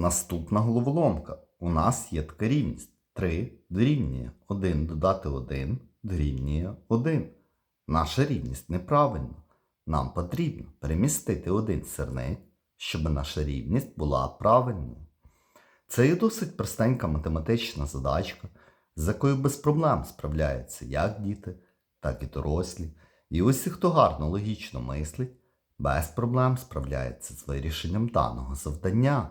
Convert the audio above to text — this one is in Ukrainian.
Наступна головоломка. У нас є така рівність. 3 дорівнює 1 додати 1 дорівнює 1. Наша рівність неправильна. Нам потрібно перемістити один сирник, щоб наша рівність була правильною. Це є досить простенька математична задачка, з якою без проблем справляються як діти, так і дорослі. І усі, хто гарно логічно мислить, без проблем справляється з вирішенням даного завдання.